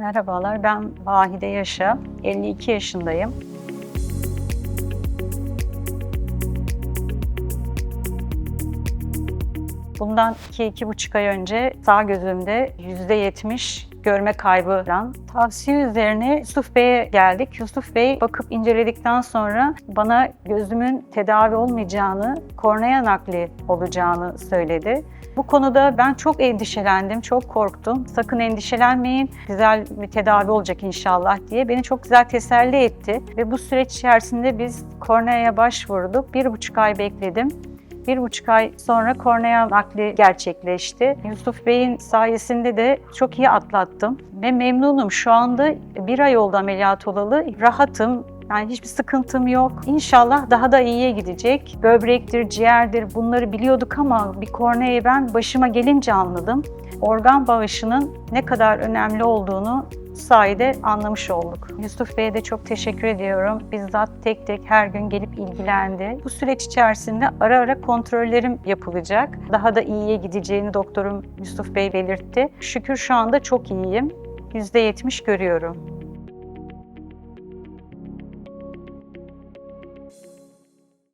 Merhabalar, ben Vahide Yaşa, 52 yaşındayım. Bundan 2-2,5 ay önce sağ gözümde %70 görme kaybı olan tavsiye üzerine Yusuf Bey'e geldik. Yusuf Bey bakıp inceledikten sonra bana gözümün tedavi olmayacağını, kornea nakli olacağını söyledi. Bu konuda ben çok endişelendim, çok korktum. Sakın endişelenmeyin, güzel bir tedavi olacak inşallah diye beni çok güzel teselli etti. Ve bu süreç içerisinde biz korneaya başvurduk. Bir buçuk ay bekledim. Bir buçuk ay sonra kornea nakli gerçekleşti. Yusuf Bey'in sayesinde de çok iyi atlattım ve memnunum. Şu anda bir ay oldu ameliyat olalı. Rahatım, yani hiçbir sıkıntım yok. İnşallah daha da iyiye gidecek. Böbrektir, ciğerdir bunları biliyorduk ama bir korneayı ben başıma gelince anladım. Organ bağışının ne kadar önemli olduğunu sayede anlamış olduk. Yusuf Bey'e de çok teşekkür ediyorum. Bizzat tek tek her gün gelip ilgilendi. Bu süreç içerisinde ara ara kontrollerim yapılacak. Daha da iyiye gideceğini doktorum Yusuf Bey belirtti. Şükür şu anda çok iyiyim. %70 görüyorum.